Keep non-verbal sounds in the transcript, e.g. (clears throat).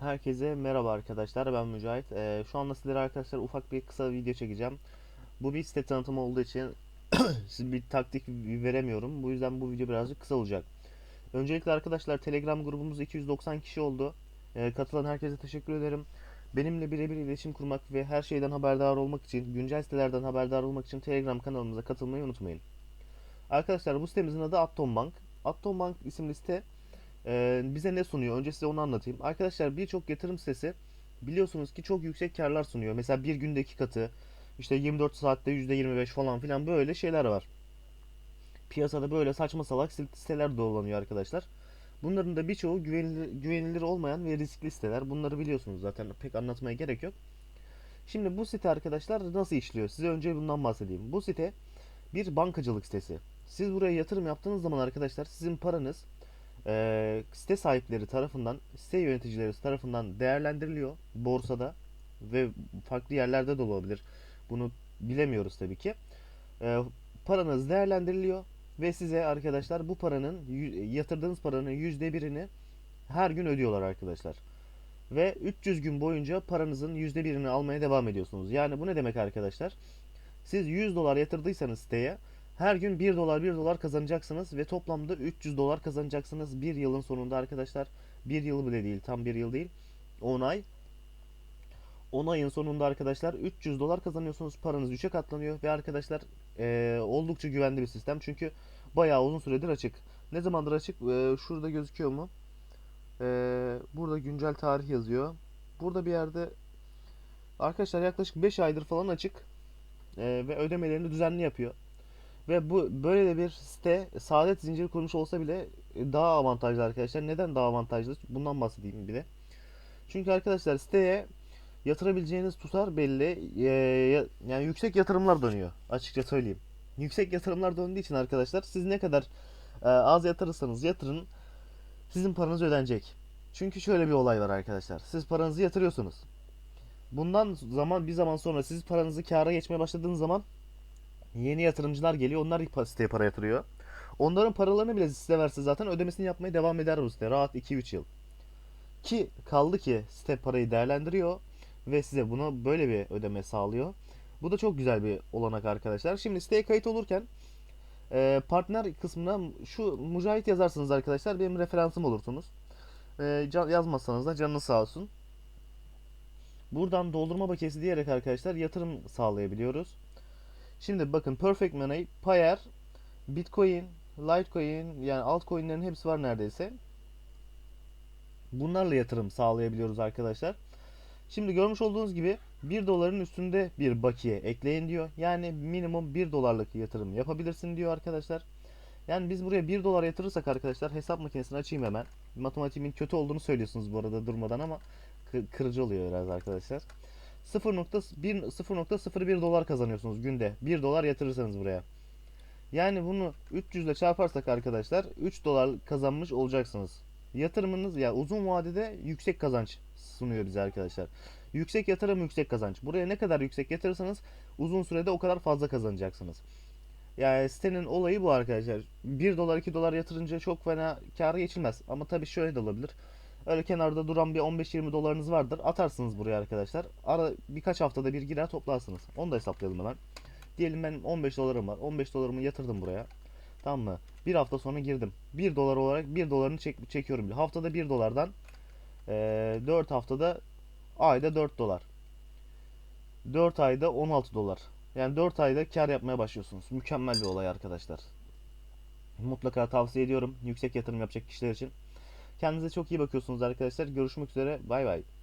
Herkese merhaba arkadaşlar ben Mücahit. Ee, şu anda sizlere arkadaşlar ufak bir kısa video çekeceğim. Bu bir site tanıtımı olduğu için (clears throat) siz bir taktik veremiyorum. Bu yüzden bu video birazcık kısa olacak. Öncelikle arkadaşlar Telegram grubumuz 290 kişi oldu. Ee, katılan herkese teşekkür ederim. Benimle birebir iletişim kurmak ve her şeyden haberdar olmak için, güncel sitelerden haberdar olmak için Telegram kanalımıza katılmayı unutmayın. Arkadaşlar bu sitemizin adı Atom Bank. Atom Bank isimli site ee, bize ne sunuyor? Önce size onu anlatayım. Arkadaşlar birçok yatırım sitesi biliyorsunuz ki çok yüksek karlar sunuyor. Mesela bir günde iki katı, işte 24 saatte %25 falan filan böyle şeyler var. Piyasada böyle saçma salak siteler dolanıyor arkadaşlar. Bunların da birçoğu güvenilir, güvenilir olmayan ve riskli siteler. Bunları biliyorsunuz zaten pek anlatmaya gerek yok. Şimdi bu site arkadaşlar nasıl işliyor? Size önce bundan bahsedeyim. Bu site bir bankacılık sitesi. Siz buraya yatırım yaptığınız zaman arkadaşlar sizin paranız e, site sahipleri tarafından, site yöneticileri tarafından değerlendiriliyor borsada ve farklı yerlerde de olabilir. Bunu bilemiyoruz tabii ki. E, paranız değerlendiriliyor ve size arkadaşlar bu paranın yatırdığınız paranın yüzde birini her gün ödüyorlar arkadaşlar. Ve 300 gün boyunca paranızın yüzde birini almaya devam ediyorsunuz. Yani bu ne demek arkadaşlar? Siz 100 dolar yatırdıysanız siteye her gün 1 dolar 1 dolar kazanacaksınız ve toplamda 300 dolar kazanacaksınız bir yılın sonunda arkadaşlar. Bir yıl bile değil tam bir yıl değil 10 ay. 10 ayın sonunda arkadaşlar 300 dolar kazanıyorsunuz paranız 3'e katlanıyor ve arkadaşlar e, oldukça güvenli bir sistem çünkü bayağı uzun süredir açık. Ne zamandır açık? E, şurada gözüküyor mu? E, burada güncel tarih yazıyor. Burada bir yerde arkadaşlar yaklaşık 5 aydır falan açık e, ve ödemelerini düzenli yapıyor. Ve bu böyle de bir site saadet zinciri kurmuş olsa bile e, daha avantajlı arkadaşlar. Neden daha avantajlı? Bundan bahsedeyim bir de. Çünkü arkadaşlar siteye yatırabileceğiniz tutar belli. Ee, yani yüksek yatırımlar dönüyor. Açıkça söyleyeyim. Yüksek yatırımlar döndüğü için arkadaşlar siz ne kadar e, az yatırırsanız yatırın sizin paranız ödenecek. Çünkü şöyle bir olay var arkadaşlar. Siz paranızı yatırıyorsunuz. Bundan zaman bir zaman sonra siz paranızı kâra geçmeye başladığınız zaman Yeni yatırımcılar geliyor. Onlar siteye para yatırıyor. Onların paralarını bile size verse zaten ödemesini yapmaya devam eder bu site. Rahat 2-3 yıl. Ki kaldı ki site parayı değerlendiriyor ve size bunu böyle bir ödeme sağlıyor. Bu da çok güzel bir olanak arkadaşlar. Şimdi siteye kayıt olurken e, partner kısmına şu Mücahit yazarsınız arkadaşlar. Benim referansım olursunuz. E, yazmazsanız da canınız sağ olsun. Buradan doldurma bakiyesi diyerek arkadaşlar yatırım sağlayabiliyoruz. Şimdi bakın Perfect Money, Payer, Bitcoin, Litecoin yani altcoin'lerin hepsi var neredeyse. Bunlarla yatırım sağlayabiliyoruz arkadaşlar. Şimdi görmüş olduğunuz gibi 1 doların üstünde bir bakiye ekleyin diyor. Yani minimum 1 dolarlık yatırım yapabilirsin diyor arkadaşlar. Yani biz buraya 1 dolar yatırırsak arkadaşlar hesap makinesini açayım hemen. Matematiğimin kötü olduğunu söylüyorsunuz bu arada durmadan ama kırıcı oluyor biraz arkadaşlar. 0.01 dolar kazanıyorsunuz günde. 1 dolar yatırırsanız buraya. Yani bunu 300 ile çarparsak arkadaşlar 3 dolar kazanmış olacaksınız. Yatırımınız ya uzun vadede yüksek kazanç sunuyor bize arkadaşlar. Yüksek yatırım yüksek kazanç. Buraya ne kadar yüksek yatırırsanız uzun sürede o kadar fazla kazanacaksınız. Yani sitenin olayı bu arkadaşlar. 1 dolar 2 dolar yatırınca çok fena kâra geçilmez. Ama tabii şöyle de olabilir. Öyle kenarda duran bir 15-20 dolarınız vardır. Atarsınız buraya arkadaşlar. Ara birkaç haftada bir girer toplarsınız. Onu da hesaplayalım hemen. Diyelim ben 15 dolarım var. 15 dolarımı yatırdım buraya. Tamam mı? Bir hafta sonra girdim. 1 dolar olarak 1 dolarını çek çekiyorum. Haftada 1 dolardan ee, 4 haftada ayda 4 dolar. 4 ayda 16 dolar. Yani 4 ayda kar yapmaya başlıyorsunuz. Mükemmel bir olay arkadaşlar. Mutlaka tavsiye ediyorum. Yüksek yatırım yapacak kişiler için. Kendinize çok iyi bakıyorsunuz arkadaşlar. Görüşmek üzere. Bay bay.